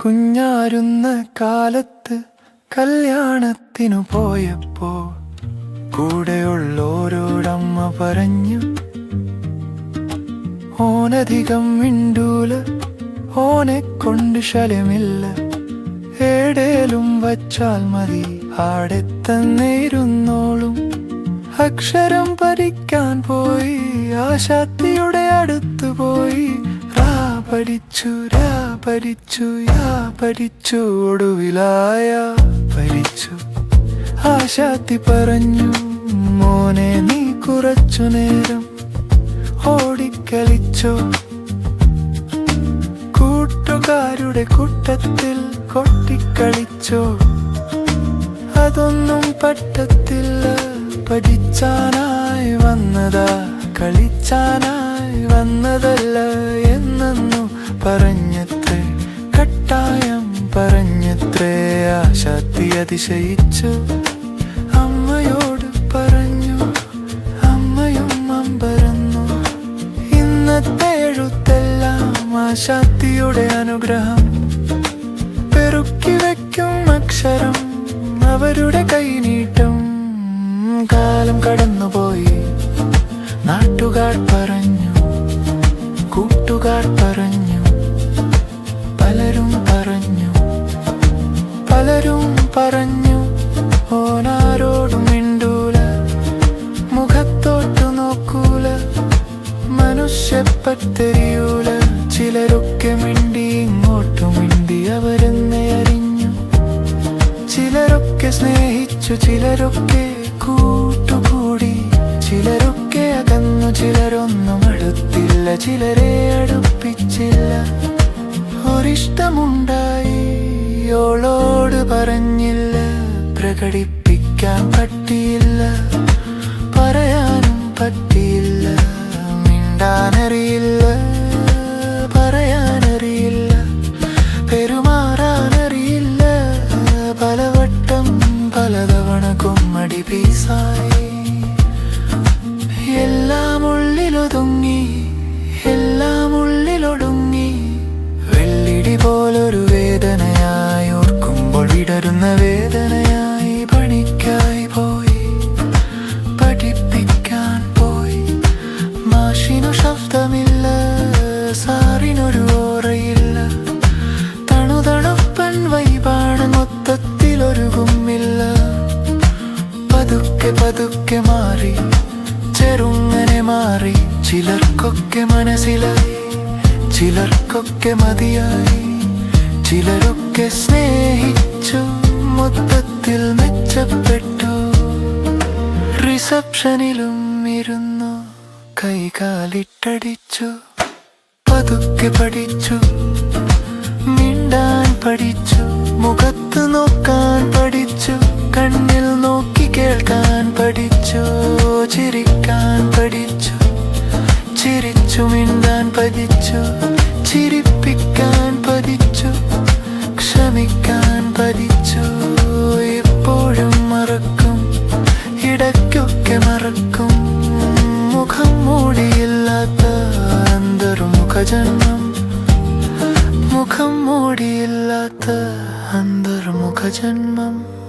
കുഞ്ഞാരുന്ന കാലത്ത് കല്യാണത്തിനു പോയപ്പോ കൂടെയുള്ളോരോടമ്മ പറഞ്ഞു ഓനധികം മിണ്ടൂല ഓനെ കൊണ്ട് ശലമില്ല ഏടേലും വച്ചാൽ മതി ആടെ തന്നിരുന്നോളും അക്ഷരം പഠിക്കാൻ പോയി ആശാത്തിയുടെ അടുത്തു പോയി പഠിച്ചു രാ പഠിച്ചു യാ പഠിച്ചു ഒടുവിലായ പഠിച്ചു ആശാത്തി പറഞ്ഞു മോനെ നീ കുറച്ചു നേരം ഓടിക്കളിച്ചോ. കൂട്ടുകാരുടെ കൂട്ടത്തിൽ കൊട്ടിക്കളിച്ചോ. അതൊന്നും പറ്റത്തില്ല പഠിച്ചാനായി വന്നതാ. കളിച്ചാനായി വന്നതല്ല എന്നു പറഞ്ഞത്രേ. കട്ടായം പറഞ്ഞത്രേ. ആശാത്തി അതിശയിച്ചു. അമ്മയോട് പറഞ്ഞു. അമ്മയും അമ്പരന്നു. ഇന്നത്തെ എഴുത്തെല്ലാം ആശാത്തിയുടെ അനുഗ്രഹം. പെറുക്കി വയ്ക്കും അക്ഷരം അവരുടെ കൈനീട്ടം. കാലം കടന്നുപോയി. പറഞ്ഞു. കൂട്ടുകാർ പറഞ്ഞു. പലരും പറഞ്ഞു. പലരും പറഞ്ഞു. ഓനാരോടും മിണ്ടൂല. മുഖത്തോട്ടു നോക്കൂല. മനുഷ്യപ്പത്തെരിയൂല ചിലരൊക്കെ മിണ്ടി ഇങ്ങോട്ടു മിണ്ടി അവരെന്നെ അറിഞ്ഞു. ചിലരൊക്കെ സ്നേഹിച്ചു ചിലരൊക്കെ ചിലരെ അടുപ്പിച്ചില്ല. ഒരിഷ്ടമുണ്ടായി ഓളോട് പറഞ്ഞില്ല. പ്രകടിപ്പിക്കാൻ പറ്റിയില്ല. പറയാനും പറ്റിയില്ല. മിണ്ടാനറിയില്ല. പറയാനറിയില്ല. പെരുമാറാനറിയില്ല. പലവട്ടം പലതവണ കുമ്മടി പീസായി. ചെറുങ്ങനെ മാറി ചിലർക്കൊക്കെ മനസ്സിലായി ചിലർക്കൊക്കെ മതിയായി ചിലരൊക്കെ സ്നേഹിച്ചു മൊത്തത്തിൽ മെച്ചപ്പെട്ടു. റിസപ്ഷനിലും ഇരുന്നു കൈകാലിട്ടടിച്ചു പതുക്കെ പഠിച്ചു മിണ്ടാൻ പഠിച്ചു മുഖത്ത് നോക്കാൻ ചിരിക്കാൻ പഠിച്ചു. ചിരിച്ചു മിണ്ടാൻ പതിച്ചു. ചിരിപ്പിക്കാൻ പതിച്ചു. ക്ഷമിക്കാൻ പതിച്ചു. എപ്പോഴും മറക്കും. ഇടയ്ക്കൊക്കെ മറക്കും. മുഖം മൂടിയില്ലാത്ത അന്തർമുഖജന്മം. മുഖം മൂടിയില്ലാത്ത അന്തർമുഖജന്മം.